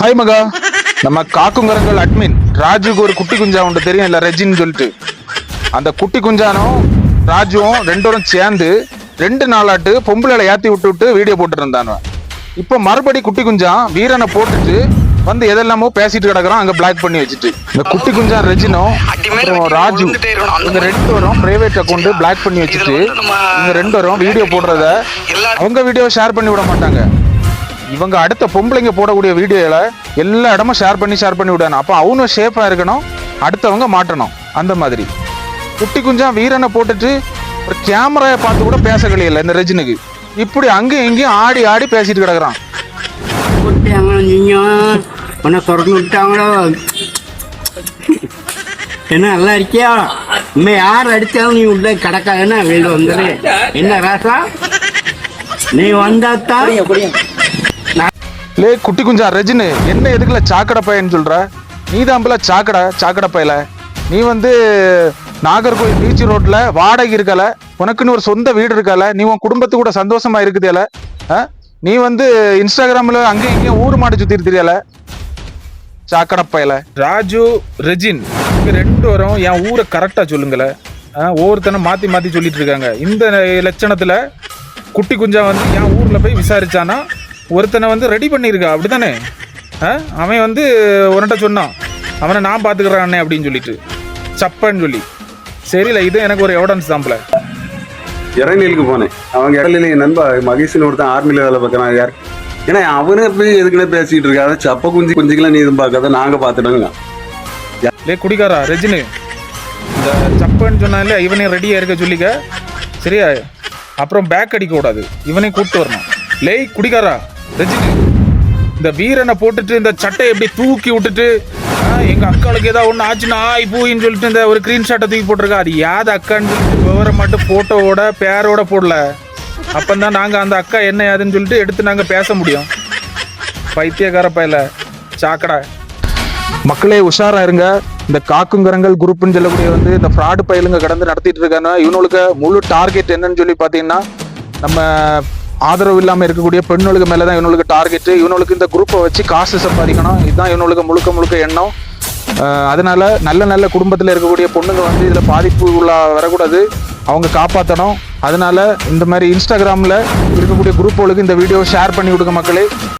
Hi மகா. நம்ம காக்குங்கரங்கள் admin ராஜுக்கு ஒரு குட்டி குஞ்சா உண்டு தெரியும் இல்ல ரெஜின்னு சொல்லிட்டு. அந்த குட்டி குஞ்சானும் ராஜுவும் ரெண்டோரும் சேர்ந்து ரெண்டு நாளாட்டு பொம்பளை ஏத்தி விட்டு விட்டு வீடியோ போட்டு இருந்தானுவன் இப்போ மறுபடி குட்டி குஞ்சான் வீரனை போட்டுட்டு வந்து எதெல்லாமோ பேசிட்டு கிடக்குறான் அங்க பிளாக் பண்ணி வச்சுட்டு. இந்த குட்டி குஞ்சான் ரெஜினும் அப்புறம் ராஜு இந்த ரெண்டு வரும் பிரைவேட் அக்கௌண்ட் பிளாக் பண்ணி வச்சுட்டு இந்த ரெண்டு வரும் வீடியோ போடுறத அவங்க வீடியோ ஷேர் பண்ணி விட மாட்டாங்க. இவங்க அடுத்த பொம்பளைங்க போடக்கூடிய வீடியோவில் எல்லா இடமும் ஷேர் பண்ணி ஷேர் பண்ணி விடணும். அப்போ அவனும் ஷேப்பா இருக்கணும். அடுத்தவங்க மாட்டணும். அந்த மாதிரி. குட்டி குஞ்சா வீரனை போட்டுட்டு ஒரு கேமராவை பார்த்து கூட பேச கிடையல இந்த ரஜினிக்கு. இப்படி அங்கேயும் இங்கேயும் ஆடி ஆடி பேசிட்டு கிடக்குறான். நீங்க உன்னை திறந்து விட்டாங்களோ? என்ன நல்லா இருக்கியா? இனிமே யார் அடித்தாலும் நீ உள்ள கிடக்காதுன்னா வீடு வந்துடு என்ன ராசா? நீ வந்தாத்தான்? லே குட்டி குஞ்சா ரஜினு என்ன எதுக்குல சாக்கடை பையன்னு சொல்ற? நீ தான் சாக்கடை சாக்கடை பையல. நீ வந்து நாகர்கோவில் பீச் ரோட்ல வாடகை இருக்கல உனக்குன்னு ஒரு சொந்த வீடு இருக்கல நீ உன் குடும்பத்து கூட சந்தோஷமா இருக்குதுல? ஆ? நீ வந்து இன்ஸ்டாகிராம்ல அங்கேயும் இங்கேயும் ஊர் மாடு சுத்திட்டு தெரியல சாக்கடை பையல. ராஜு ரெஜின் இங்க ரெண்டு வரும் என் ஊரை கரெக்டா சொல்லுங்களேன் ஒவ்வொருத்தனை மாற்றி மாத்தி மாத்தி சொல்லிட்டு இருக்காங்க. இந்த லட்சணத்துல குட்டி குஞ்சா வந்து என் ஊர்ல போய் விசாரிச்சானா ஒருத்தனை வந்து ரெடி பண்ணியிருக்கா அப்படிதானே ஆ? அவன் வந்து உன்கிட்ட சொன்னான். அவனை நான் பார்த்துக்கிறேன் அண்ணே அப்படின்னு சொல்லிட்டு. சப்பன்னு சொல்லி. சரியில்ல இது எனக்கு ஒரு எவிடன்ஸ் தான்ப்ல இறைநீலுக்கு போனேன். அவங்க என் நண்பா மகேஷன் ஒருத்தன் ஆர்மியில் வேலை பார்க்கறான் யார்? ஏன்னா அவனே போய் எதுக்குன்னே பேசிட்டு இருக்காத சப்ப குஞ்சு குஞ்சுக்கெல்லாம் நீ எதுவும் பார்க்காத நாங்க பார்த்துட்டோங்க. லே குடிகாரா ரெஜினு. இந்த சப்பன்னு சொன்னாலே இவனே ரெடியாக இருக்க சொல்லிக்க. சரியா? அப்புறம் பேக் அடிக்க கூடாது. இவனே கூப்பிட்டு வரணும். லேய் குடிகாரா. இந்த வீரனை போட்டுட்டு இந்த சட்டையை எப்படி தூக்கி விட்டுட்டு எங்க அக்காளுக்கு ஏதாவது ஒன்று ஆச்சுன்னா ஆய் பூயின்னு சொல்லிட்டு இந்த ஒரு ஸ்க்ரீன் ஷாட்டை தூக்கி போட்டிருக்கா. அது யாத அக்கான்னு சொல்லிட்டு விவரம் மட்டும் ஃபோட்டோவோட பேரோட போடல. அப்பந்தான் நாங்கள் அந்த அக்கா என்ன யாதுன்னு சொல்லிட்டு எடுத்து நாங்கள் பேச முடியும். பைத்தியக்கார பயல. சாக்கடை. மக்களே உஷாரா இருங்க. இந்த காக்குங்கரங்கள் குரூப்னு சொல்லக்கூடிய வந்து இந்த ஃப்ராடு பயலுங்க கடந்து நடத்திட்டு இருக்காங்க. இவனுக்கு முழு டார்கெட் என்னன்னு சொல்லி பார்த்தீங்கன்னா நம்ம ஆதரவு இல்லாமல் இருக்கக்கூடிய பெண்களுக்கு மேலே தான் இவனுக்கு டார்கெட்டு இவனுக்கு இந்த குரூப்பை வச்சு காசு சம்பாதிக்கணும். இதுதான் இவனுக்கு முழுக்க முழுக்க எண்ணம். அதனால் நல்ல நல்ல குடும்பத்தில் இருக்கக்கூடிய பொண்ணுங்க வந்து இதில் பாதிப்பு உள்ளா வரக்கூடாது. அவங்க காப்பாற்றணும் அதனால் இந்த மாதிரி இன்ஸ்டாகிராமில் இருக்கக்கூடிய குரூப்புகளுக்கு இந்த வீடியோ ஷேர் பண்ணி விடுங்க மக்களே.